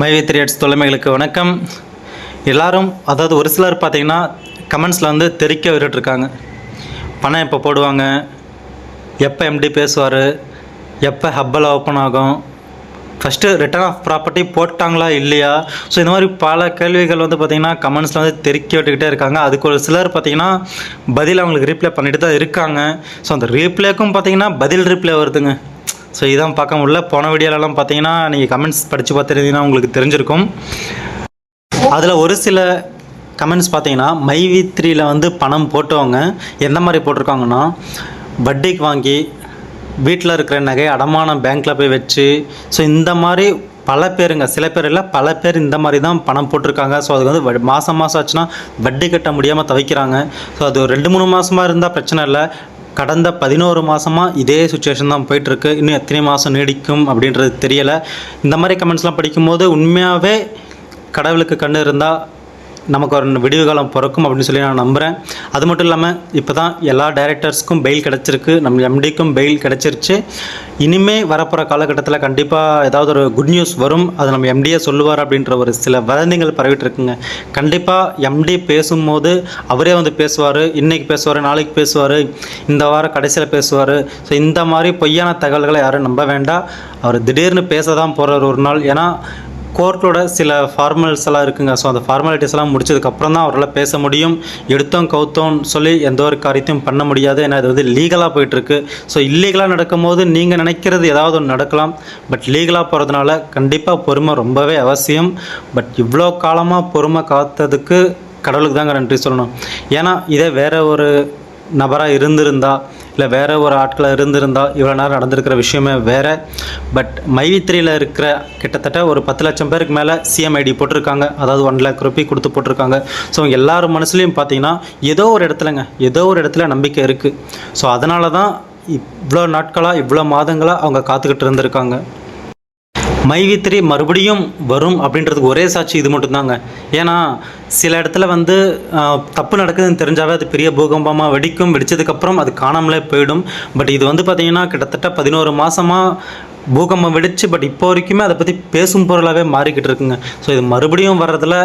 மைவி த்ரியட்ஸ் தொலைமைகளுக்கு வணக்கம். எல்லாரும் அதாவது ஒரு சிலர் பார்த்தீங்கன்னா கமெண்ட்ஸில் வந்து தெறிக்க விட்டுட்ருக்காங்க பணம் எப்போ போடுவாங்க? எப்போ எம்டி பேசுவார்? எப்போ ஹப்பல் ஓப்பன் ஆகும்? ஃபஸ்ட்டு ரிட்டர்ன் ஆஃப் ப்ராப்பர்ட்டி போட்டாங்களா இல்லையா? ஸோ இந்த மாதிரி பல கேள்விகள் வந்து பார்த்திங்கன்னா கமெண்ட்ஸில் வந்து தெறிக்க விட்டுக்கிட்டே இருக்காங்க. அதுக்கு ஒரு சிலர் பார்த்திங்கன்னா பதில் அவங்களுக்கு ரீப்ளை பண்ணிட்டு தான் இருக்காங்க. ஸோ அந்த ரீப்ளேக்கும் பார்த்திங்கன்னா பதில் ரீப்ளே வருதுங்க. ஸோ இதான் பார்க்க முடியல. போன வீடியோலலாம் பார்த்தீங்கன்னா நீங்கள் கமெண்ட்ஸ் படித்து பார்த்துருந்தீங்கன்னா உங்களுக்கு தெரிஞ்சிருக்கும். அதில் ஒரு சில கமெண்ட்ஸ் பார்த்தீங்கன்னா மை வி த்ரீயில் வந்து பணம் போட்டவங்க எந்த மாதிரி போட்டிருக்காங்கன்னா வட்டிக்கு வாங்கி வீட்டில் இருக்கிற நகை அடமானம் பேங்க்கில் போய் வச்சு ஸோ இந்த மாதிரி பல பேருங்க சில பேர் இல்லை பல பேர் இந்த மாதிரி தான் பணம் போட்டிருக்காங்க. ஸோ அதுக்கு வந்து வ- மாதம் மாதம் ஆச்சுன்னா வட்டி கட்ட முடியாமல் தவிக்கிறாங்க. ஸோ அது ரெண்டு மூணு மாதமாக இருந்தால் பிரச்சனை இல்லை. கடந்த பதினோரு மாதமாக இதே சுச்சுவேஷன் தான் போயிட்டுருக்கு. இன்னும் எத்தனை மாதம் நீடிக்கும் அப்படின்றது தெரியலை. இந்த மாதிரி கமெண்ட்ஸ்லாம் படிக்கும்போது உண்மையாகவே கடவுளுக்கு கண்ணு இருந்தால் நமக்கு ஒரு விடிவு காலம் பிறக்கும் அப்படின்னு சொல்லி நான் நம்புகிறேன் அது மட்டும் இல்லாமல் இப்போ தான் எல்லா டைரக்டர்ஸ்க்கும் பெயில் கிடச்சிருக்கு. நம்ம எம்டிக்கும் பெயில் கிடச்சிருச்சு. இனிமே வரப்போகிற காலகட்டத்தில் கண்டிப்பாக ஏதாவது ஒரு குட் நியூஸ் வரும். அது நம்ம எம்டியே சொல்லுவார் அப்படின்ற ஒரு சில வதந்திகள் பரவிட்டு இருக்குங்க. கண்டிப்பாக எம்டி பேசும்போது அவரே வந்து பேசுவார். இன்றைக்கி பேசுவார் நாளைக்கு பேசுவார். இந்த வாரம் கடைசியில் பேசுவார். ஸோ இந்த மாதிரி பொய்யான தகவல்களை யாரும் நம்ப வேண்டாம். அவர் திடீர்னு பேச தான் போகிறார் ஒரு நாள். ஏன்னா கோர்ட்டோட சில ஃபார்மல்ஸ் எல்லாம் இருக்குங்க. ஸோ அந்த ஃபார்மாலிட்டிஸ் எல்லாம் முடிச்சதுக்கப்புறம் தான் அவரால் பேச முடியும். எடுத்தோம் கவுத்தோம்னு சொல்லி எந்த ஒரு காரியத்தையும் பண்ண முடியாது. ஏன்னா இது வந்து லீகலாக போயிட்டுருக்கு. ஸோ இல்லீகலாக நடக்கும்போது நீங்கள் நினைக்கிறது ஏதாவது ஒன்று நடக்கலாம். பட் லீகலாக போகிறதுனால கண்டிப்பாக பொறுமை ரொம்பவே அவசியம். பட் இவ்வளோ காலமாக பொறுமை காத்ததுக்கு கடவுளுக்கு தாங்க நன்றி சொல்லணும். ஏன்னா இதே வேற ஒரு நபராக இருந்திருந்தா இல்லை வேறு ஒரு ஆட்களாக இருந்திருந்தால் இவ்வளோ நேரம் நடந்திருக்கிற விஷயமே வேறு. பட் மைவித்திரியில் இருக்கிற கிட்டத்தட்ட ஒரு பத்து லட்சம் பேருக்கு மேலே சிஎம்ஐடி போட்டிருக்காங்க. அதாவது ஒன் லேக் ருபி கொடுத்து போட்டிருக்காங்க. ஸோ எல்லார் மனசுலையும் பார்த்தீங்கன்னா ஏதோ ஒரு இடத்துலங்க ஏதோ ஒரு இடத்துல நம்பிக்கை இருக்குது ஸோ அதனால தான் இவ்வளோ நாட்களாக இவ்வளோ மாதங்களாக அவங்க காத்துக்கிட்டு இருந்திருக்காங்க. மைவித்திரி மறுபடியும் வரும் அப்படின்றதுக்கு ஒரே சாட்சி இது மட்டும்தாங்க. ஏன்னா சில இடத்துல வந்து தப்பு நடக்குதுன்னு தெரிஞ்சாவே அது பெரிய பூகம்பமாக வெடிக்கும் வெடிச்சதுக்கப்புறம் அது காணாமலே போயிடும். பட் இது வந்து பார்த்திங்கன்னா கிட்டத்தட்ட பதினோரு மாதமாக பூகம்பம் வெடிச்சு பட் இப்போ வரைக்குமே அதை பற்றி பேசும் பொருளாகவே மாறிக்கிட்டு இருக்குங்க. ஸோ இது மறுபடியும் வர்றதில்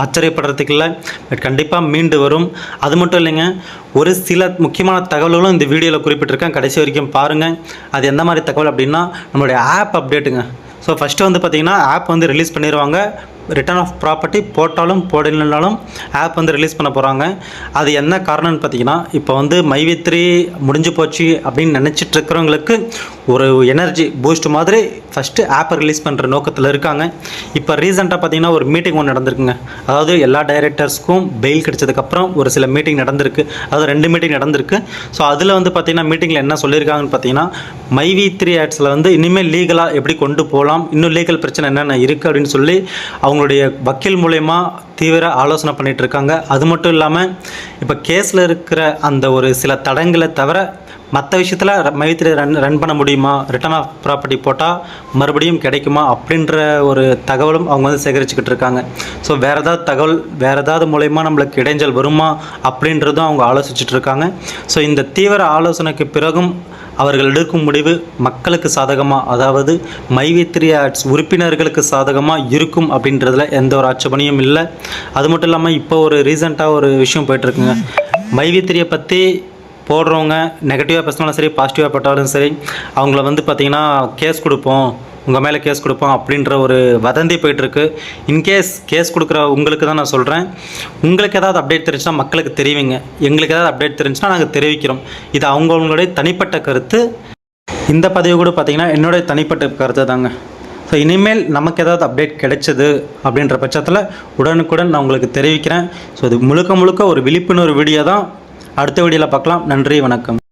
ஆச்சரியப்படுறதுக்கு இல்லை. பட் கண்டிப்பாக மீண்டு வரும். அது மட்டும் இல்லைங்க ஒரு சில முக்கியமான தகவல்களும் இந்த வீடியோவில் குறிப்பிட்டிருக்கேன். கடைசி வரைக்கும் பாருங்கள் அது எந்த மாதிரி தகவல் அப்படின்னா நம்மளுடைய ஆப் அப்டேட்டுங்க. ஸோ ஃபஸ்ட்டு வந்து பார்த்தீங்கன்னா ஆப் வந்து ரிலீஸ் பண்ணிடுவாங்க ரிட்டர்ன் ஆஃப் ப்ராப்பர்ட்டி போட்டாலும் போடலைனாலும் ஆப் வந்து ரிலீஸ் பண்ண போகிறாங்க அது என்ன காரணம்னு பார்த்தீங்கன்னா இப்போ வந்து மைவித்ரி முடிஞ்சு போச்சு அப்படின்னு நினச்சிட்டு இருக்கிறவங்களுக்கு ஒரு எனர்ஜி பூஸ்ட் மாதிரி ஃபஸ்ட்டு ஆப்பை ரிலீஸ் பண்ணுற நோக்கத்தில் இருக்காங்க. இப்போ ரீசெண்டாக பார்த்தீங்கன்னா ஒரு மீட்டிங் ஒன்று நடந்திருக்குங்க. அதாவது எல்லா டைரக்டர்ஸ்க்கும் பெயில் கிடைச்சதுக்கப்புறம் ஒரு சில மீட்டிங் நடந்திருக்கு. அதாவது ரெண்டு மீட்டிங் நடந்திருக்கு. ஸோ அதில் வந்து பார்த்தீங்கன்னா மீட்டிங்கில் என்ன சொல்லியிருக்காங்கன்னு பார்த்தீங்கன்னா மைவி த்ரீ ஆட்ஸில் வந்து இனிமேல் லீகலாக எப்படி கொண்டு போகலாம் இன்னும் லீகல் பிரச்சனை என்னென்ன இருக்குது அப்படின்னு சொல்லி அவங்க அவங்களுடைய வக்கீல் மூலயமா தீவிர ஆலோசனை பண்ணிகிட்டு இருக்காங்க. அது மட்டும் இல்லாமல் இப்போ கேஸில் இருக்கிற அந்த ஒரு சில தடங்களை தவிர மற்ற விஷயத்தில் மைத்திரி ரன் ரன் பண்ண முடியுமா? ரிட்டர்ன் ஆஃப் ப்ராப்பர்ட்டி போட்டால் மறுபடியும் கிடைக்குமா? அப்படின்ற ஒரு தகவலும் அவங்க வந்து சேகரிச்சுக்கிட்டு இருக்காங்க. ஸோ வேறு ஏதாவது தகவல் வேறு ஏதாவது மூலயமா நம்மளுக்கு இடைஞ்சல் வருமா? அப்படின்றதும் அவங்க ஆலோசிச்சுட்டு இருக்காங்க. ஸோ இந்த தீவிர ஆலோசனைக்கு பிறகும் அவர்கள் எடுக்கும் முடிவு மக்களுக்கு சாதகமாக அதாவது மைவித்ரி ஆர்ட்ஸ் உறுப்பினர்களுக்கு சாதகமாக இருக்கும் அப்படின்றதுல எந்த ஒரு ஆட்சேபனையும் இல்லை. அது மட்டும் இல்லாமல் இப்போ ஒரு ரீசெண்டாக ஒரு விஷயம் போயிட்டுருக்குங்க. மைவித்திரியை பற்றி போடுறவங்க நெகட்டிவாக பேசினாலும் சரி பாசிட்டிவாக பட்டாலும் சரி அவங்கள வந்து பார்த்திங்கன்னா கேஸ் கொடுப்போம். உங்கள் மேலே கேஸ் கொடுப்போம் அப்படின்ற ஒரு வதந்தி போயிட்டுருக்கு. இன்கேஸ் கேஸ் கொடுக்குற உங்களுக்கு தான் நான் சொல்கிறேன் உங்களுக்கு ஏதாவது அப்டேட் தெரிஞ்சுன்னா மக்களுக்கு தெரிவிங்க. எங்களுக்கு ஏதாவது அப்டேட் தெரிஞ்சுன்னா நாங்கள் தெரிவிக்கிறோம். இது அவங்கவுங்களுடைய தனிப்பட்ட கருத்து. இந்த பதிவு கூட பார்த்தீங்கன்னா என்னுடைய தனிப்பட்ட கருத்து தாங்க. ஸோ இனிமேல் நமக்கு ஏதாவது அப்டேட் கிடைச்சது அப்படின்ற பட்சத்தில் உடனுக்குடன் நான் உங்களுக்கு தெரிவிக்கிறேன். ஸோ இது முழுக்க முழுக்க ஒரு விழிப்புணர்வு வீடியோ தான். அடுத்த வீடியோவில் பார்க்கலாம். நன்றி வணக்கம்.